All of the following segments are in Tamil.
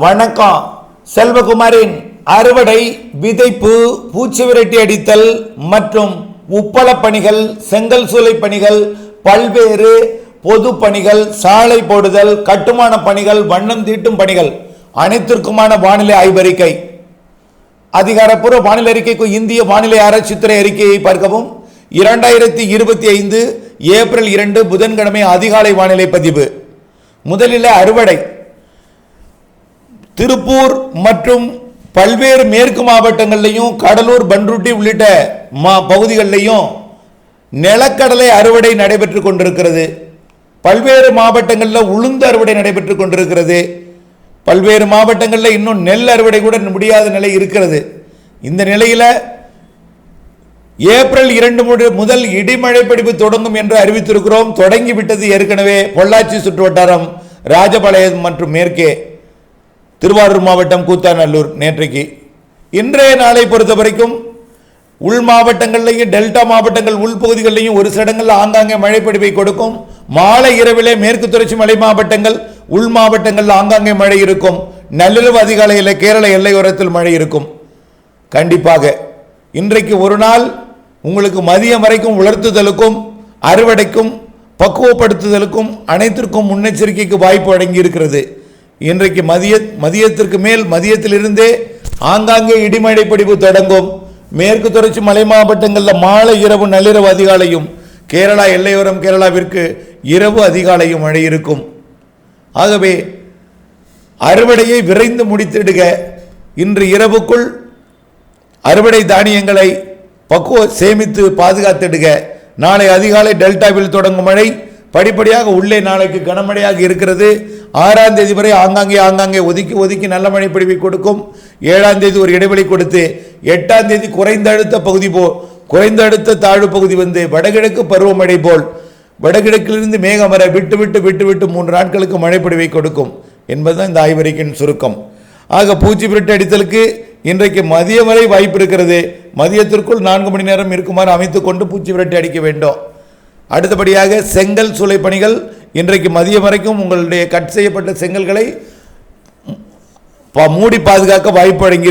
வணக்கம். செல்வகுமாரின் அறுவடை விதைப்பு பூச்சி விரட்டி அடித்தல் மற்றும் உப்பள பணிகள் செங்கல் சூளை பணிகள் பல்வேறு பொது பணிகள் சாலை போடுதல் கட்டுமான பணிகள் வண்ணம் தீட்டும் பணிகள் அனைத்திற்குமான வானிலை ஆய்வறிக்கை அதிகாரப்பூர்வ வானிலை அறிக்கைக்கு இந்திய வானிலை ஆராய்ச்சித்துறை அறிக்கையை பார்க்கவும். இரண்டாயிரத்தி இருபத்தி ஐந்து ஏப்ரல் இரண்டு புதன்கிழமை அதிகாலை வானிலை பதிவு. முதலில் அறுவடை. திருப்பூர் மற்றும் பல்வேறு மேற்கு மாவட்டங்கள்லையும் கடலூர் பன்ருட்டி உள்ளிட்ட மா பகுதிகளிலையும் நிலக்கடலை அறுவடை நடைபெற்று கொண்டிருக்கிறது. பல்வேறு மாவட்டங்களில் உளுந்து அறுவடை நடைபெற்று கொண்டிருக்கிறது. பல்வேறு மாவட்டங்களில் இன்னும் நெல் அறுவடை கூட முடியாத நிலை இருக்கிறது. இந்த நிலையில் ஏப்ரல் இரண்டு முதல் இடிமழை பிடிப்பு தொடங்கும் என்று அறிவித்திருக்கிறோம். தொடங்கிவிட்டது ஏற்கனவே பொள்ளாச்சி சுற்று வட்டாரம் ராஜபாளையம் மற்றும் மேற்கே. திருவாரூர் மாவட்டம் கூத்தாநல்லூர் நேற்றைக்கு. இன்றைய நாளை பொறுத்த வரைக்கும் உள் மாவட்டங்கள்லையும் டெல்டா மாவட்டங்கள் உள்பகுதிகளிலையும் ஒரு சில இடங்களில் ஆங்காங்கே மழைப்பொழிவை கொடுக்கும். மாலை இரவிலே மேற்கு தொடர்ச்சி மலை மாவட்டங்கள் உள் மாவட்டங்களில் ஆங்காங்கே மழை இருக்கும். நள்ளிரவு அதிகாலையில் கேரள எல்லையோரத்தில் மழை இருக்கும். கண்டிப்பாக இன்றைக்கு ஒரு நாள் உங்களுக்கு மதியம் வரைக்கும் உலர்த்துதலுக்கும் அறுவடைக்கும் பக்குவப்படுத்துதலுக்கும் அனைத்திற்கும் முன்னெச்சரிக்கைக்கு வாய்ப்பு அடங்கியிருக்கிறது இருக்கிறது இன்றைக்கு மதிய மதியத்திற்கு மேல் மதியத்திலிருந்தே ஆங்காங்கே இடிமழை பிடிப்பு தொடங்கும். மேற்கு தொடர்ச்சி மலை மாவட்டங்களில் மாலை இரவு நள்ளிரவு அதிகாலையும் கேரளா எல்லையோரம் கேரளாவிற்கு இரவு அதிகாலையும் மழை இருக்கும். ஆகவே அறுவடையை விரைந்து முடித்திடுக. இன்று இரவுக்குள் அறுவடை தானியங்களை பக்குவ சேமித்து பாதுகாத்திடுக. நாளை அதிகாலை டெல்டாவில் தொடங்கும் மழை படிப்படியாக உள்ளே நாளைக்கு கனமழையாக இருக்கிறது. ஆறாம் தேதி வரை ஆங்காங்கே ஆங்காங்கே ஒதுக்கி ஒதுக்கி நல்ல மழை பொழிவை கொடுக்கும். ஏழாம் தேதி ஒரு இடைவெளி கொடுத்து எட்டாம் தேதி குறைந்த அழுத்த பகுதி போ குறைந்த அழுத்த தாழ்வு பகுதி வந்து வடகிழக்கு பருவமழை போல் வடகிழக்கிலிருந்து மேகம் வர விட்டு விட்டு விட்டு விட்டு மூன்று நாட்களுக்கு மழை பொழிவை கொடுக்கும் என்பதுதான் இந்த ஆய்வறிக்கையின் சுருக்கம். ஆக பூச்சி பிரட்டு அடித்தலுக்கு இன்றைக்கு மதியம் வரை வாய்ப்பு இருக்கிறது. மதியத்திற்குள் நான்கு மணி நேரம் இருக்குமாறு அமைத்துக் கொண்டு பூச்சி விரட்டி அடிக்க வேண்டும். அடுத்தபடியாக செங்கல் சூளை பணிகள் இன்றைக்கு மதியம் வரைக்கும் உங்களுடைய கட் செய்யப்பட்ட செங்கல்களை ப- மூடி பாதுகாக்க வாய்ப்பு வழங்கி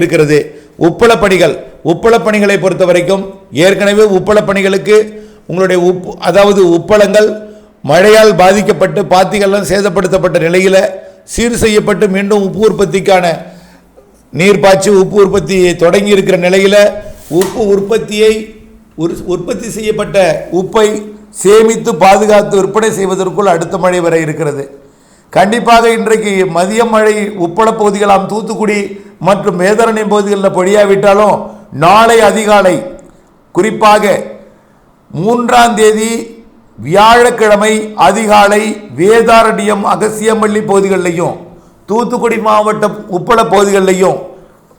உப்பள பணிகள் உப்பள பணிகளை பொறுத்த வரைக்கும் ஏற்கனவே உப்பள பணிகளுக்கு உங்களுடைய உப்பு அதாவது உப்பளங்கள் மழையால் பாதிக்கப்பட்டு பாத்திகள்லாம் சேதப்படுத்தப்பட்ட நிலையில் சீர் செய்யப்பட்டு மீண்டும் உப்பு உற்பத்திக்கான நீர் பாய்ச்சி உப்பு உற்பத்தியை தொடங்கி இருக்கிற நிலையில் உப்பு உற்பத்தியை உற்பத்தி செய்யப்பட்ட உப்பை சேமித்து பாதுகாத்து விற்பனை செய்வதற்குள் அடுத்த மழை வர இருக்கிறது. கண்டிப்பாக இன்றைக்கு மதிய மழை உப்பள பகுதிகளாம் தூத்துக்குடி மற்றும் வேதாரண்யம் பகுதிகளில் பொழியாவிட்டாலும் நாளை அதிகாலை குறிப்பாக மூன்றாம் தேதி வியாழக்கிழமை அதிகாலை வேதாரண்யம் அகசியமல்லி பகுதிகளிலையும் தூத்துக்குடி மாவட்டம் உப்பள பகுதிகளிலையும்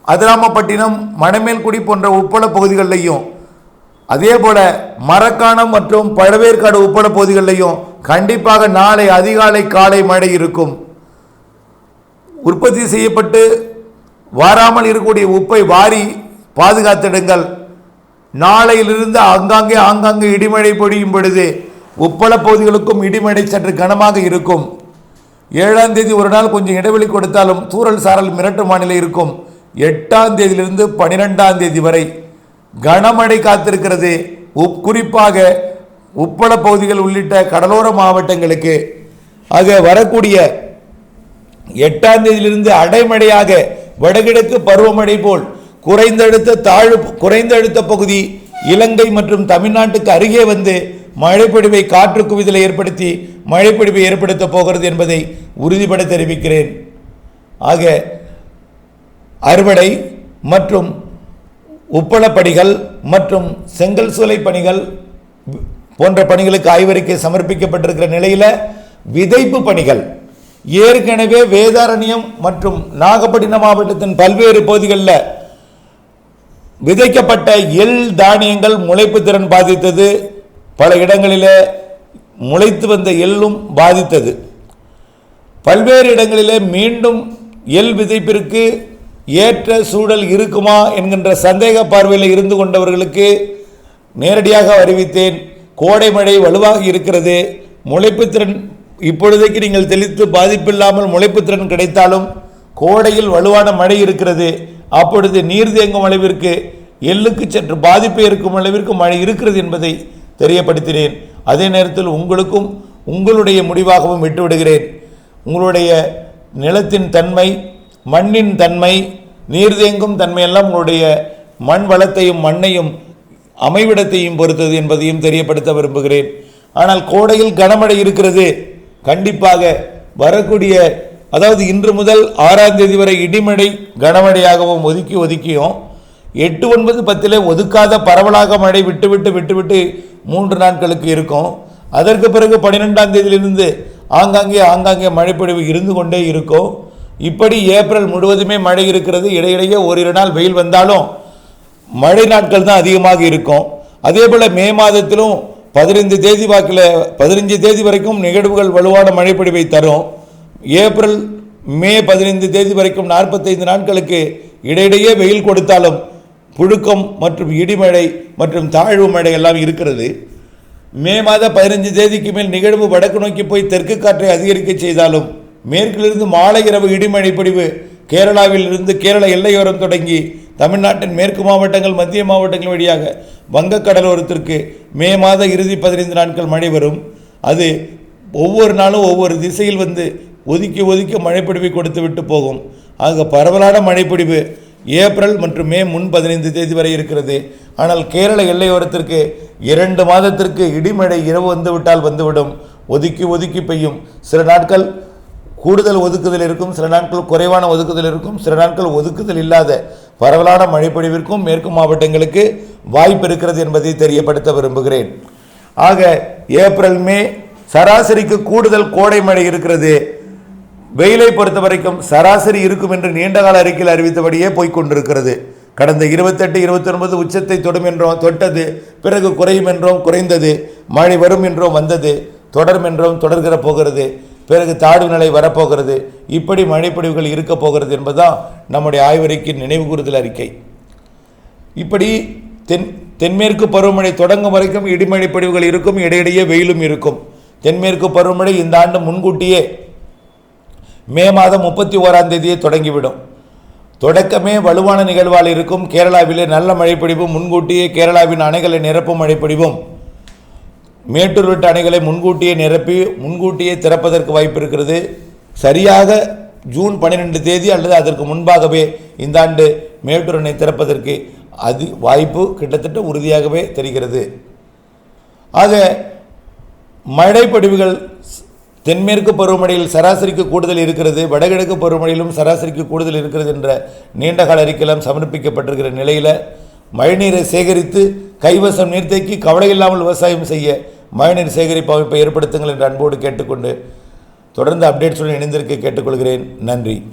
அதிராமப்பட்டினம் மணமேல்குடி போன்ற உப்பள பகுதிகளிலையும் அதே போல மரக்காணம் மற்றும் பழவேற்காடு உட்பட பகுதிகளிலையும் கண்டிப்பாக நாளை அதிகாலை காலை மழை இருக்கும். உற்பத்தி செய்யப்பட்டு வாராமல் இருக்கக்கூடிய உப்பை வாரி பாதுகாத்திடுங்கள். நாளையிலிருந்து ஆங்காங்கே ஆங்காங்கே இடிமழை பொழியும் பொழுது உப்பள பகுதிகளுக்கும் இடிமழை சற்று கனமாக இருக்கும். ஏழாம் தேதி ஒரு நாள் கொஞ்சம் இடைவெளி கொடுத்தாலும் தூறல் சாரல் மிரட்டு மாநிலம் இருக்கும். எட்டாம் தேதியிலிருந்து பனிரெண்டாம் தேதி வரை கனமழை காத்திருக்கிறது. உப் குறிப்பாக உப்பள பகுதிகள் உள்ளிட்ட கடலோர மாவட்டங்களுக்கு ஆக வரக்கூடிய எட்டாம் தேதியிலிருந்து அடைமழையாக வடகிழக்கு பருவமழை போல் குறைந்த அழுத்த தாழ்வு குறைந்த பகுதி இலங்கை மற்றும் தமிழ்நாட்டுக்கு அருகே வந்து மழைப்பொழிவை காற்று குவிதலை ஏற்படுத்தி மழைப்பொழிவை ஏற்படுத்த போகிறது என்பதை உறுதிபட தெரிவிக்கிறேன். ஆக அறுவடை மற்றும் உப்பளப்பணிகள் மற்றும் செங்கல் சூளை பணிகள் போன்ற பணிகளுக்கு ஆய்வறிக்கை சமர்ப்பிக்கப்பட்டிருக்கிற நிலையில் விதைப்பு பணிகள் ஏற்கனவே வேதாரண்யம் மற்றும் நாகப்பட்டினம் மாவட்டத்தின் பல்வேறு பகுதிகளில் விதைக்கப்பட்ட எள் தானியங்கள் முளைப்பு திறன் பாதித்தது. பல இடங்களில் முளைத்து வந்த எள்ளும் பாதித்தது. பல்வேறு இடங்களிலே மீண்டும் எள் விதைப்பிற்கு ஏற்ற சூழல் இருக்குமா என்கின்ற சந்தேக பார்வையில் இருந்து கொண்டவர்களுக்கு நேரடியாக அறிவித்தேன். கோடை மழை வலுவாக இருக்கிறது. முளைப்புத்திறன் இப்பொழுதைக்கு நீங்கள் தெளித்து பாதிப்பில்லாமல் முளைப்புத்திறன் கிடைத்தாலும் கோடையில் வலுவான மழை இருக்கிறது. அப்பொழுது நீர் தேங்கும் அளவிற்கு எள்ளுக்கு சற்று பாதிப்பு இருக்கும் அளவிற்கு மழை இருக்கிறது என்பதை தெரியப்படுத்தினேன். அதே நேரத்தில் உங்களுக்கும் உங்களுடைய முடிவாகவும் விட்டுவிடுகிறேன். உங்களுடைய நிலத்தின் தன்மை மண்ணின் தன்மை நீர் தேங்கும் தன்மையெல்லாம் உங்களுடைய மண் வளத்தையும் மண்ணையும் அமைவிடத்தையும் பொறுத்தது என்பதையும் தெரியப்படுத்த விரும்புகிறேன். ஆனால் கோடையில் கனமழை இருக்கிறது. கண்டிப்பாக வரக்கூடிய அதாவது இன்று முதல் ஆறாம் தேதி வரை இடிமழை கனமழையாகவும் ஒதுக்கி ஒதுக்கியும் எட்டு ஒன்பது பத்தில் ஒதுக்காத பரவலாக மழை விட்டுவிட்டு விட்டுவிட்டு மூன்று நாட்களுக்கு இருக்கும். அதற்கு பிறகு பன்னிரெண்டாம் தேதியிலிருந்து ஆங்காங்கே ஆங்காங்கே மழைப்பொழிவு இருந்து கொண்டே இருக்கும். இப்படி ஏப்ரல் முழுவதுமே மழை இருக்கிறது. இடையிடையே ஓரிரு நாள் வெயில் வந்தாலும் மழை நாட்கள் தான் அதிகமாக இருக்கும். அதே போல் மே மாதத்திலும் பதினைந்து தேதி வாக்கில் பதினஞ்சு தேதி வரைக்கும் நிகழ்வுகள் வலுவான மழைப்பொழிவை தரும். ஏப்ரல் மே பதினைந்து தேதி வரைக்கும் நாற்பத்தைந்து நாட்களுக்கு இடையிடையே வெயில் கொடுத்தாலும் புழுக்கம் மற்றும் இடிமழை மற்றும் தாழ்வு மழை எல்லாம் இருக்கிறது. மே மாத பதினஞ்சு தேதிக்கு மேல் நிகழ்வு வடக்கு நோக்கி போய் தெற்கு காற்றை அதிகரிக்க செய்தாலும் மேற்கிலிருந்து மாலை இரவு இடிமழை பொழிவு கேரளாவில் இருந்து கேரள எல்லையோரம் தொடங்கி தமிழ்நாட்டின் மேற்கு மாவட்டங்கள் மத்திய மாவட்டங்கள் வழியாக வங்கக்கடலோரத்திற்கு மே மாத இறுதி பதினைந்து நாட்கள் மழை வரும். அது ஒவ்வொரு நாளும் ஒவ்வொரு திசையில் வந்து ஒதுக்கி ஒதுக்கி மழைப்பிடிவை கொடுத்து விட்டு போகும். ஆக பரவலான மழைப்பிடிவு ஏப்ரல் மற்றும் மே முன் பதினைந்து தேதி வரை இருக்கிறது. ஆனால் கேரள எல்லையோரத்திற்கு இரண்டு மாதத்திற்கு இடிமழை இரவு வந்துவிட்டால் வந்துவிடும். ஒதுக்கி ஒதுக்கி பெய்யும். சில நாட்கள் கூடுதல் ஒதுக்குதல் இருக்கும் சில நாட்கள் குறைவான ஒதுக்குதல் இருக்கும் சில நாட்கள் ஒதுக்குதல் இல்லாத பரவலான மழைப்பொழிவிற்கும் மேற்கு மாவட்டங்களுக்கு வாய்ப்பு இருக்கிறது என்பதை தெரியப்படுத்த விரும்புகிறேன். ஆக ஏப்ரல் மே சராசரிக்கு கூடுதல் கோடை மழை இருக்கிறது. வெயிலை பொறுத்த வரைக்கும் சராசரி இருக்கும் என்று நீண்டகால அறிக்கையில் அறிவித்தபடியே போய்கொண்டிருக்கிறது கடந்த இருபத்தெட்டு இருபத்தொன்பது உச்சத்தை தொடும் என்றோம் தொட்டது பிறகு குறையும் என்றோம் குறைந்தது மழை வரும் என்றோம் வந்தது தொடரும் என்றோம் தொடர்கிற போகிறது. பிறகு தாழ்வு நிலை வரப்போகிறது. இப்படி மழைப்பொழிவுகள் இருக்க போகிறது என்பதுதான் நம்முடைய ஆய்வறிக்கையின் நினைவு கூறுதல் அறிக்கை. இப்படி தென் தென்மேற்கு பருவமழை தொடங்கும் வரைக்கும் இடிமழை பொழிவுகள் இருக்கும் இடையிடையே வெயிலும் இருக்கும். தென்மேற்கு பருவமழை இந்த ஆண்டு முன்கூட்டியே மே மாதம் முப்பத்தி ஓராம் தேதியே தொடங்கிவிடும். தொடக்கமே வலுவான நிகழ்வால் இருக்கும். கேரளாவிலே நல்ல மழைப்பொழிவும் முன்கூட்டியே கேரளாவின் அணைகளை நிரப்பும் மழைப்பொழிவும். மேட்டூர் விட்டு அணைகளை முன்கூட்டியே நிரப்பி முன்கூட்டியே திறப்பதற்கு வாய்ப்பு இருக்கிறது சரியாக ஜூன் பன்னிரெண்டு தேதி அல்லது அதற்கு முன்பாகவே இந்த ஆண்டு மேட்டூர் அணை திறப்பதற்கு அது வாய்ப்பு கிட்டத்தட்ட உறுதியாகவே தெரிகிறது. ஆக மழைப்படிவுகள் தென்மேற்கு பருவமழையில் சராசரிக்கு கூடுதல் இருக்கிறது வடகிழக்கு பருவமழையிலும் சராசரிக்கு கூடுதல் இருக்கிறது என்ற நீண்டகால அறிக்கையெல்லாம் சமர்ப்பிக்கப்பட்டிருக்கிற நிலையில் மழைநீரை சேகரித்து கைவசம் நீர்த்தேக்கி கவலை இல்லாமல் விவசாயம் செய்ய மழைநீர் சேகரிப்பு அமைப்பை ஏற்படுத்துங்கள் என்று அன்போடு கேட்டுக்கொண்டு தொடர்ந்து அப்டேட்ஸுடன் இணைந்திருக்க கேட்டுக்கொள்கிறேன். நன்றி.